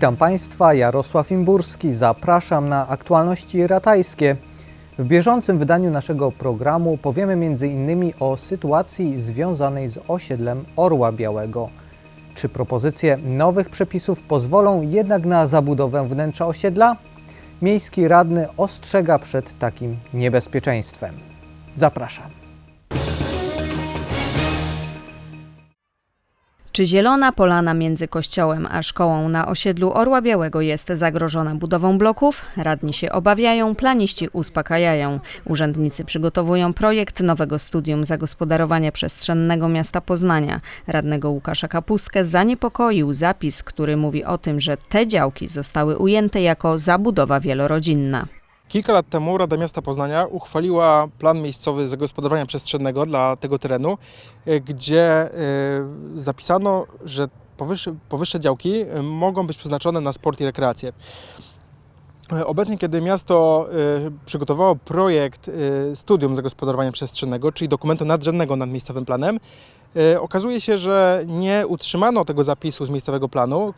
Witam Państwa, Jarosław Imburski. Zapraszam na aktualności ratajskie. W bieżącym wydaniu naszego programu powiemy m.in. o sytuacji związanej z osiedlem Orła Białego. Czy propozycje nowych przepisów pozwolą jednak na zabudowę wnętrza osiedla? Miejski radny ostrzega przed takim niebezpieczeństwem. Zapraszam. Czy zielona polana między kościołem a szkołą na osiedlu Orła Białego jest zagrożona budową bloków? Radni się obawiają, planiści uspokajają. Urzędnicy przygotowują projekt nowego studium zagospodarowania przestrzennego miasta Poznania. Radnego Łukasza Kapustkę zaniepokoił zapis, który mówi o tym, że te działki zostały ujęte jako zabudowa wielorodzinna. Kilka lat temu Rada Miasta Poznania uchwaliła plan miejscowy zagospodarowania przestrzennego dla tego terenu, e, gdzie e, zapisano, że powyższe, powyższe działki e, mogą być przeznaczone na sport i rekreację. E, Obecnie, kiedy miasto e, przygotowało projekt e, studium zagospodarowania przestrzennego, czyli dokumentu nadrzędnego nad miejscowym planem, okazuje się, że nie utrzymano tego zapisu z miejscowego planu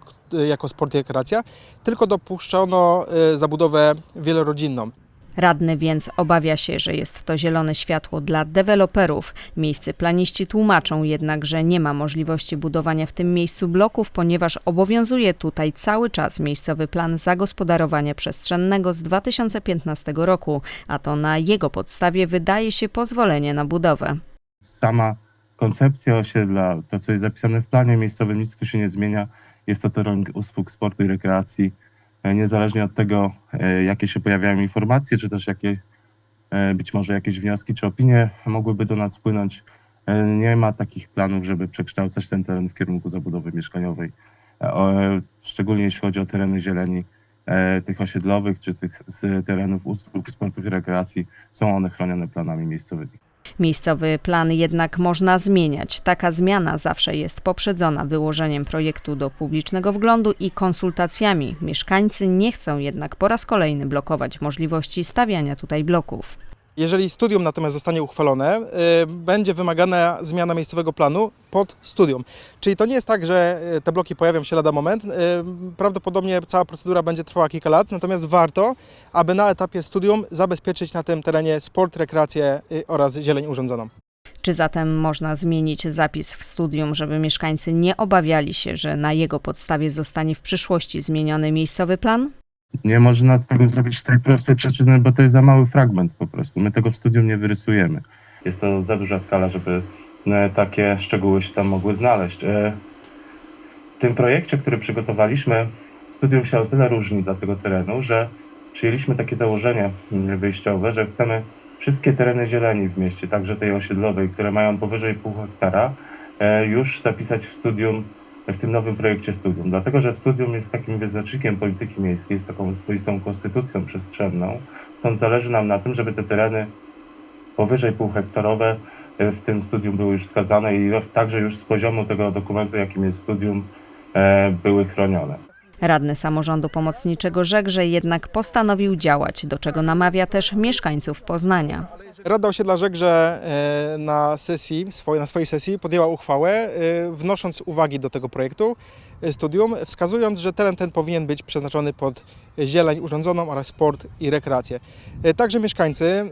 jako sport i rekreacja, tylko dopuszczono zabudowę wielorodzinną. Radny więc obawia się, że jest to zielone światło dla deweloperów. Miejscy planiści tłumaczą jednak, że nie ma możliwości budowania w tym miejscu bloków, ponieważ obowiązuje tutaj cały czas miejscowy plan zagospodarowania przestrzennego z 2015 roku, a to na jego podstawie wydaje się pozwolenie na budowę. sama koncepcja osiedla, to co jest zapisane w planie miejscowym, nic tu się nie zmienia. Jest to teren usług sportu i rekreacji. E, Niezależnie od tego, e, jakie się pojawiają informacje, czy też jakie e, być może jakieś wnioski czy opinie mogłyby do nas wpłynąć, nie ma takich planów, żeby przekształcać ten teren w kierunku zabudowy mieszkaniowej. Szczególnie jeśli chodzi o tereny zieleni tych osiedlowych, czy tych terenów usług sportu i rekreacji, są one chronione planami miejscowymi. Miejscowy plan jednak można zmieniać. Taka zmiana zawsze jest poprzedzona wyłożeniem projektu do publicznego wglądu i konsultacjami. Mieszkańcy nie chcą jednak po raz kolejny blokować możliwości stawiania tutaj bloków. Jeżeli studium natomiast zostanie uchwalone, y, będzie wymagana zmiana miejscowego planu pod studium. Czyli to nie jest tak, że y, te bloki pojawią się lada moment. Y, Prawdopodobnie cała procedura będzie trwała kilka lat, natomiast warto, aby na etapie studium zabezpieczyć na tym terenie sport, rekreację oraz zieleń urządzoną. Czy zatem można zmienić zapis w studium, żeby mieszkańcy nie obawiali się, że na jego podstawie zostanie w przyszłości zmieniony miejscowy plan? Nie można tego zrobić z tej prostej przyczyny, bo to jest za mały fragment po prostu. My tego w studium nie wyrysujemy. Jest to za duża skala, żeby e, takie szczegóły się tam mogły znaleźć. E, W tym projekcie, który przygotowaliśmy, studium się o tyle różni dla tego terenu, że przyjęliśmy takie założenie mm, wyjściowe, że chcemy wszystkie tereny zieleni w mieście, także tej osiedlowej, które mają powyżej pół hektara, e, już zapisać w studium w tym nowym projekcie studium. Dlatego, że studium jest takim wyznacznikiem polityki miejskiej, jest taką swoistą konstytucją przestrzenną. Stąd zależy nam na tym, żeby te tereny powyżej półhektarowe e, w tym studium były już wskazane i także już z poziomu tego dokumentu, jakim jest studium, e, były chronione. Radny samorządu pomocniczego rzekł, że jednak postanowił działać, do czego namawia też mieszkańców Poznania. Rada Osiedla rzekł, że e, na sesji, na swojej sesji podjęła uchwałę, e, wnosząc uwagi do tego projektu e, studium, wskazując, że teren ten powinien być przeznaczony pod zieleń urządzoną oraz sport i rekreację. E, Także mieszkańcy e,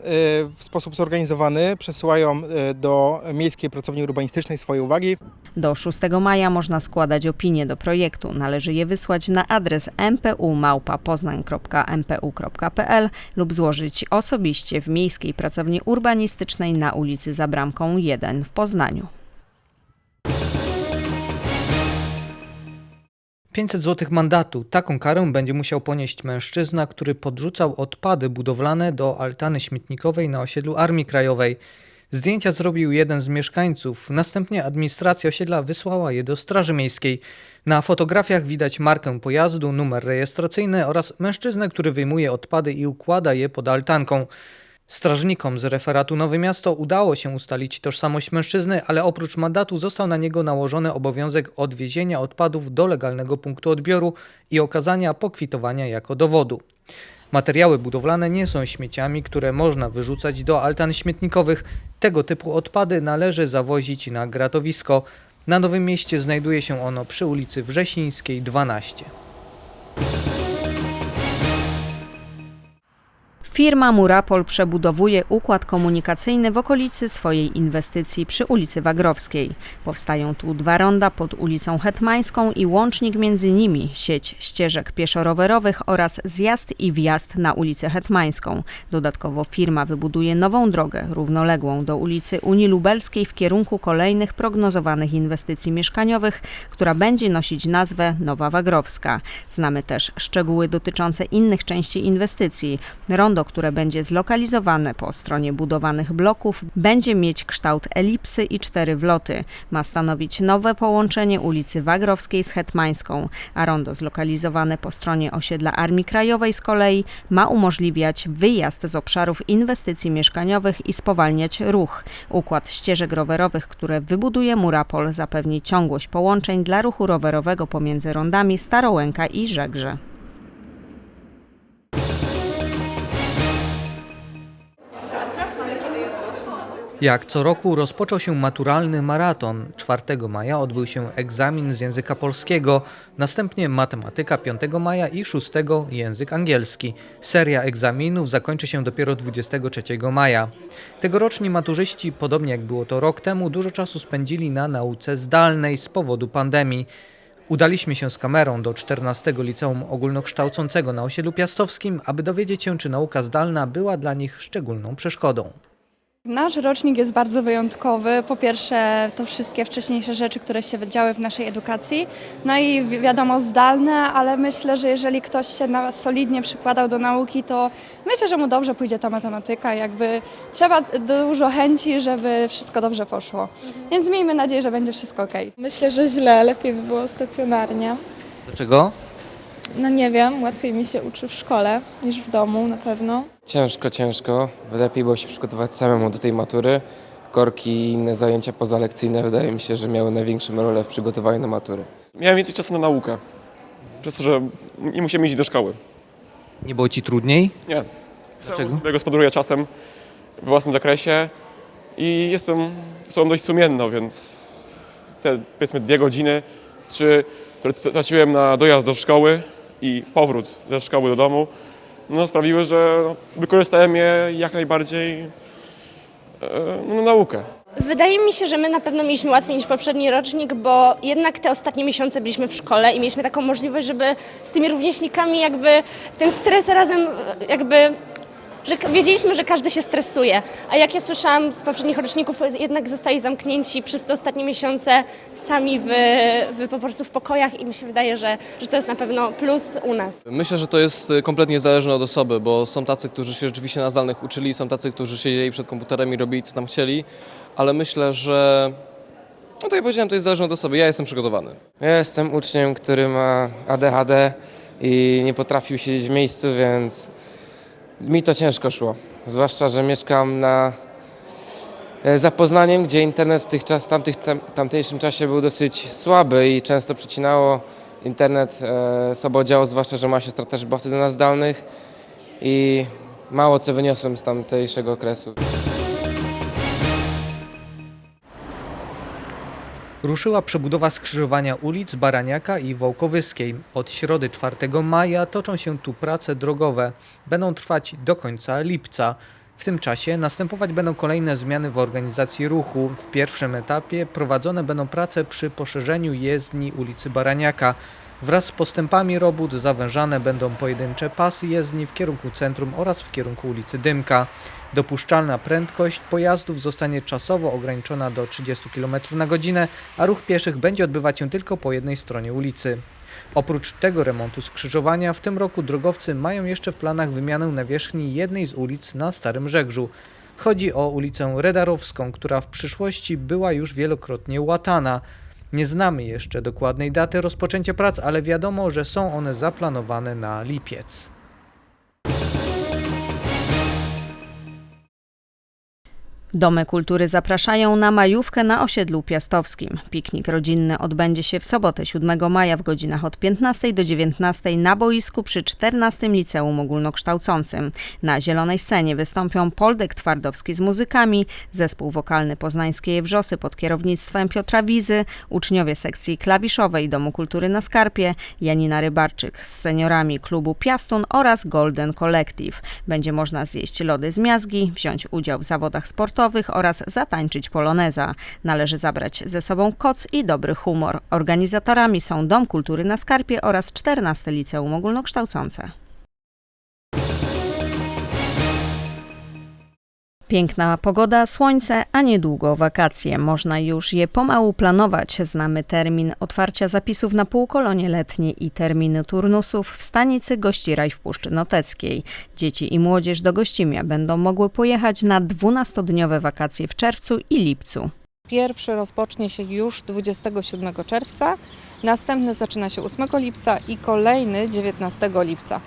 w sposób zorganizowany przesyłają e, do Miejskiej Pracowni Urbanistycznej swoje uwagi. Do 6 maja można składać opinie do projektu. Należy je wysłać na adres mpu.poznań.mpu.pl lub złożyć osobiście w Miejskiej Pracowni Urbanistycznej na ulicy Zabramką 1 w Poznaniu. 500 zł mandatu. Taką karę będzie musiał ponieść mężczyzna, który podrzucał odpady budowlane do altany śmietnikowej na osiedlu Armii Krajowej. Zdjęcia zrobił jeden z mieszkańców. Następnie administracja osiedla wysłała je do Straży Miejskiej. Na fotografiach widać markę pojazdu, numer rejestracyjny oraz mężczyznę, który wyjmuje odpady i układa je pod altanką. Strażnikom z referatu Nowe Miasto udało się ustalić tożsamość mężczyzny, ale oprócz mandatu został na niego nałożony obowiązek odwiezienia odpadów do legalnego punktu odbioru i okazania pokwitowania jako dowodu. Materiały budowlane nie są śmieciami, które można wyrzucać do altan śmietnikowych. Tego typu odpady należy zawozić na gratowisko. Na Nowym Mieście znajduje się ono przy ulicy Wrzesińskiej 12. Firma Murapol przebudowuje układ komunikacyjny w okolicy swojej inwestycji przy ulicy Wagrowskiej. Powstają tu dwa ronda pod ulicą Hetmańską i łącznik między nimi, sieć ścieżek pieszo-rowerowych oraz zjazd i wjazd na ulicę Hetmańską. Dodatkowo firma wybuduje nową drogę równoległą do ulicy Unii Lubelskiej w kierunku kolejnych prognozowanych inwestycji mieszkaniowych, która będzie nosić nazwę Nowa Wagrowska. Znamy też szczegóły dotyczące innych części inwestycji. Rondo, które będzie zlokalizowane po stronie budowanych bloków, będzie mieć kształt elipsy i cztery wloty. Ma stanowić nowe połączenie ulicy Wagrowskiej z Hetmańską, a rondo zlokalizowane po stronie osiedla Armii Krajowej z kolei ma umożliwiać wyjazd z obszarów inwestycji mieszkaniowych i spowalniać ruch. Układ ścieżek rowerowych, które wybuduje Murapol, zapewni ciągłość połączeń dla ruchu rowerowego pomiędzy rondami Starołęka i Żegrze. Jak co roku rozpoczął się maturalny maraton. 4 maja odbył się egzamin z języka polskiego, następnie matematyka 5 maja i 6 język angielski. Seria egzaminów zakończy się dopiero 23 maja. Tegoroczni maturzyści, podobnie jak było to rok temu, dużo czasu spędzili na nauce zdalnej z powodu pandemii. Udaliśmy się z kamerą do 14 liceum ogólnokształcącego na osiedlu piastowskim, aby dowiedzieć się, czy nauka zdalna była dla nich szczególną przeszkodą. Nasz rocznik jest bardzo wyjątkowy. Po pierwsze, to wszystkie wcześniejsze rzeczy, które się działy w naszej edukacji. No i wi- wiadomo, zdalne, ale myślę, że jeżeli ktoś się na, solidnie przykładał do nauki, to myślę, że mu dobrze pójdzie ta matematyka. Jakby trzeba dużo chęci, żeby wszystko dobrze poszło. Więc miejmy nadzieję, że będzie wszystko ok. Myślę, że źle, lepiej by było stacjonarnie. Dlaczego? No nie wiem, łatwiej mi się uczy w szkole niż w domu na pewno. Ciężko, ciężko. Lepiej było się przygotować samemu do tej matury. Korki i inne zajęcia pozalekcyjne wydaje mi się, że miały największą rolę w przygotowaniu na matury. Miałem więcej czasu na naukę, przez to, że nie musiałem iść do szkoły. Nie było ci trudniej? Nie. Dlaczego? Sam gospodaruję czasem we własnym zakresie i jestem osobą dość sumienną, więc te powiedzmy dwie godziny, trzy, które traciłem na dojazd do szkoły i powrót ze szkoły do domu, no, sprawiły, że wykorzystałem je jak najbardziej e, no, na naukę. Wydaje mi się, że my na pewno mieliśmy łatwiej niż poprzedni rocznik, bo jednak te ostatnie miesiące byliśmy w szkole i mieliśmy taką możliwość, żeby z tymi rówieśnikami jakby ten stres razem jakby że wiedzieliśmy, że każdy się stresuje. A jak ja słyszałam z poprzednich roczników, jednak zostali zamknięci przez te ostatnie miesiące sami w, w po prostu w pokojach i mi się wydaje, że, że to jest na pewno plus u nas. Myślę, że to jest y, kompletnie zależne od osoby, bo są tacy, którzy się rzeczywiście na zdalnych uczyli, są tacy, którzy siedzieli przed komputerem i robili co tam chcieli, ale myślę, że no tak jak powiedziałem, to jest zależne od osoby. Ja jestem przygotowany. Ja jestem uczniem, który ma ADHD i nie potrafił siedzieć w miejscu, więc mi to ciężko szło. Zwłaszcza, że mieszkam na e, za Poznaniem, gdzie internet w tych czas, tamtych, tam, tamtejszym czasie był dosyć słaby i często przecinało. Internet e, słabo działał, zwłaszcza, że moja siostra też była wtedy na zdalnych i mało co wyniosłem z tamtejszego okresu. Ruszyła przebudowa skrzyżowania ulic Baraniaka i Wołkowyskiej. Od środy 4 maja toczą się tu prace drogowe. Będą trwać do końca lipca. W tym czasie następować będą kolejne zmiany w organizacji ruchu. W pierwszym etapie prowadzone będą prace przy poszerzeniu jezdni ulicy Baraniaka. Wraz z postępami robót zawężane będą pojedyncze pasy jezdni w kierunku centrum oraz w kierunku ulicy Dymka. Dopuszczalna prędkość pojazdów zostanie czasowo ograniczona do 30 km na godzinę, a ruch pieszych będzie odbywać się tylko po jednej stronie ulicy. Oprócz tego remontu skrzyżowania w tym roku drogowcy mają jeszcze w planach wymianę nawierzchni jednej z ulic na Starym Żegrzu. Chodzi o ulicę Redarowską, która w przyszłości była już wielokrotnie łatana. Nie znamy jeszcze dokładnej daty rozpoczęcia prac, ale wiadomo, że są one zaplanowane na lipiec. Domy kultury zapraszają na majówkę na osiedlu piastowskim. Piknik rodzinny odbędzie się w sobotę 7 maja w godzinach od 15 do 19 na boisku przy 14 Liceum Ogólnokształcącym. Na zielonej scenie wystąpią Poldek Twardowski z muzykami, zespół wokalny Poznańskie Wrzosy pod kierownictwem Piotra Wizy, uczniowie sekcji klawiszowej Domu Kultury na Skarpie, Janina Rybarczyk z seniorami klubu Piastun oraz Golden Collective. Będzie można zjeść lody z miazgi, wziąć udział w zawodach sportowych oraz zatańczyć poloneza. Należy zabrać ze sobą koc i dobry humor. Organizatorami są Dom Kultury na Skarpie oraz 14 Liceum Ogólnokształcące. Piękna pogoda, słońce, a niedługo wakacje. Można już je pomału planować. Znamy termin otwarcia zapisów na półkolonie letnie i terminy turnusów w stanicy Gościraj w Puszczy Noteckiej. Dzieci i młodzież do Gościmia będą mogły pojechać na 12-dniowe wakacje w czerwcu i lipcu. Pierwszy rozpocznie się już 27 czerwca, następny zaczyna się 8 lipca i kolejny 19 lipca.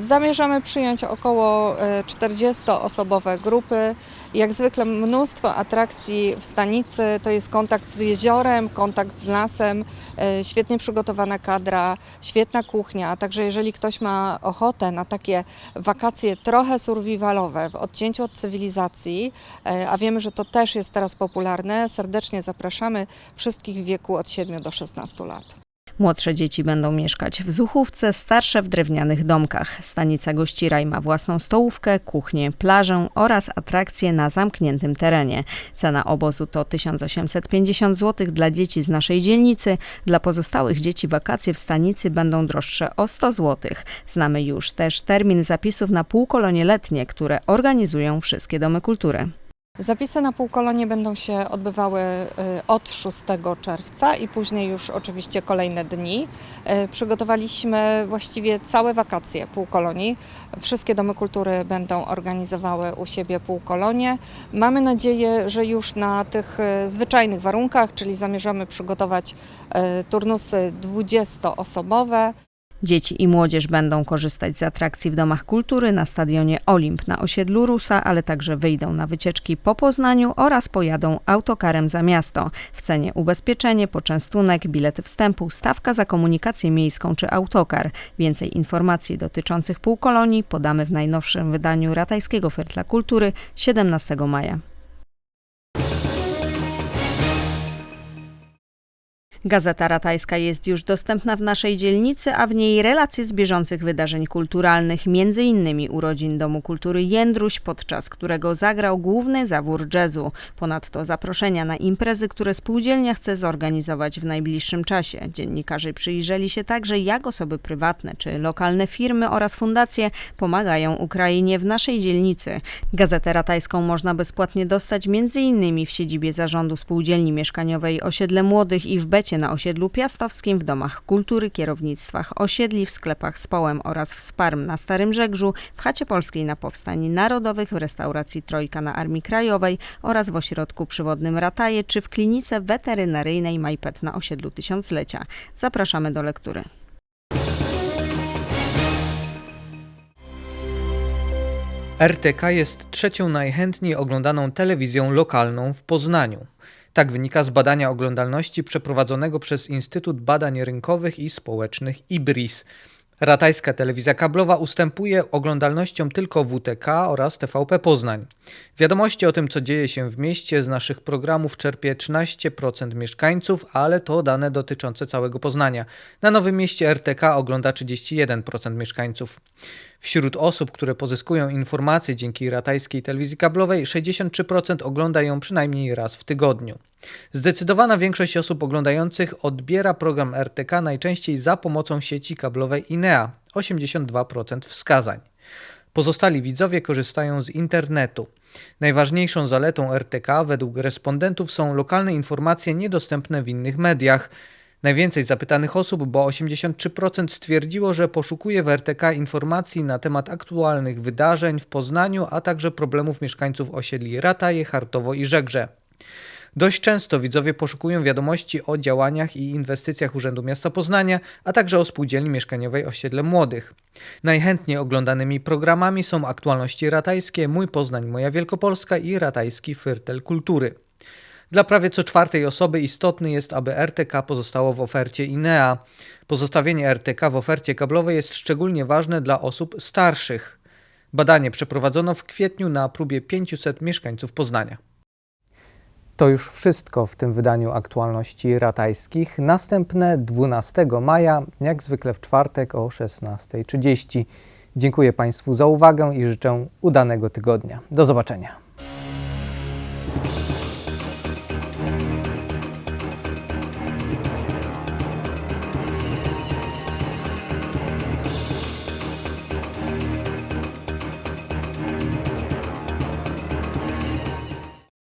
Zamierzamy przyjąć około e, 40-osobowe grupy. Jak zwykle mnóstwo atrakcji w stanicy, to jest kontakt z jeziorem, kontakt z lasem, e, świetnie przygotowana kadra, świetna kuchnia. Także jeżeli ktoś ma ochotę na takie wakacje trochę survivalowe, w odcięciu od cywilizacji, e, a wiemy, że to też jest teraz popularne, serdecznie zapraszamy wszystkich w wieku od 7 do 16 lat. Młodsze dzieci będą mieszkać w zuchówce, starsze w drewnianych domkach. Stanica Gościraj ma własną stołówkę, kuchnię, plażę oraz atrakcje na zamkniętym terenie. Cena obozu to 1850 zł dla dzieci z naszej dzielnicy. Dla pozostałych dzieci wakacje w stanicy będą droższe o 100 zł. Znamy już też termin zapisów na półkolonie letnie, które organizują wszystkie domy kultury. Zapisy na półkolonie będą się odbywały y, od 6 czerwca i później już oczywiście kolejne dni. Y, Przygotowaliśmy właściwie całe wakacje półkolonii. Wszystkie domy kultury będą organizowały u siebie półkolonie. Mamy nadzieję, że już na tych y, zwyczajnych warunkach, czyli zamierzamy przygotować turnusy 20-osobowe. Dzieci i młodzież będą korzystać z atrakcji w domach kultury na stadionie Olimp na osiedlu Rusa, ale także wyjdą na wycieczki po Poznaniu oraz pojadą autokarem za miasto. W cenie ubezpieczenie, poczęstunek, bilety wstępu, stawka za komunikację miejską czy autokar. Więcej informacji dotyczących półkolonii podamy w najnowszym wydaniu Ratajskiego Fertla Kultury 17 maja. Gazeta Ratajska jest już dostępna w naszej dzielnicy, a w niej relacje z bieżących wydarzeń kulturalnych, innymi urodzin Domu Kultury Jędruś, podczas którego zagrał główny zawór jazzu. Ponadto zaproszenia na imprezy, które spółdzielnia chce zorganizować w najbliższym czasie. Dziennikarze przyjrzeli się także, jak osoby prywatne czy lokalne firmy oraz fundacje pomagają Ukrainie w naszej dzielnicy. Gazetę Ratajską można bezpłatnie dostać m.in. w siedzibie Zarządu Spółdzielni Mieszkaniowej Osiedle Młodych i w Becie na osiedlu Piastowskim, w domach kultury, kierownictwach osiedli, w sklepach z Połem oraz w Sparm na Starym Żegrzu, w Chacie Polskiej na Powstani Narodowych, w restauracji Trojka na Armii Krajowej oraz w ośrodku przywodnym Rataje czy w klinice weterynaryjnej Majpet na osiedlu Tysiąclecia. Zapraszamy do lektury. RTK jest trzecią najchętniej oglądaną telewizją lokalną w Poznaniu. Tak wynika z badania oglądalności przeprowadzonego przez Instytut Badań Rynkowych i Społecznych IBRIS. Ratajska telewizja kablowa ustępuje oglądalnością tylko WTK oraz TVP Poznań. Wiadomości o tym, co dzieje się w mieście, z naszych programów czerpie 13% mieszkańców, ale to dane dotyczące całego Poznania. Na Nowym Mieście RTK ogląda 31% mieszkańców. Wśród osób, które pozyskują informacje dzięki ratajskiej telewizji kablowej, 63% ogląda ją przynajmniej raz w tygodniu. Zdecydowana większość osób oglądających odbiera program RTK najczęściej za pomocą sieci kablowej INEA 82% wskazań. Pozostali widzowie korzystają z internetu. Najważniejszą zaletą RTK według respondentów są lokalne informacje niedostępne w innych mediach. Najwięcej zapytanych osób, bo 83% stwierdziło, że poszukuje w RTK informacji na temat aktualnych wydarzeń w Poznaniu, a także problemów mieszkańców osiedli Rataje, Chartowo i Żegrze. Dość często widzowie poszukują wiadomości o działaniach i inwestycjach Urzędu Miasta Poznania, a także o spółdzielni mieszkaniowej Osiedle Młodych. Najchętniej oglądanymi programami są aktualności ratajskie, Mój Poznań, Moja Wielkopolska i ratajski Fyrtel Kultury. Dla prawie co czwartej osoby istotny jest, aby RTK pozostało w ofercie INEA. Pozostawienie RTK w ofercie kablowej jest szczególnie ważne dla osób starszych. Badanie przeprowadzono w kwietniu na próbie 500 mieszkańców Poznania. To już wszystko w tym wydaniu aktualności ratajskich. Następne 12 maja, jak zwykle w czwartek o 16.30. Dziękuję Państwu za uwagę i życzę udanego tygodnia. Do zobaczenia.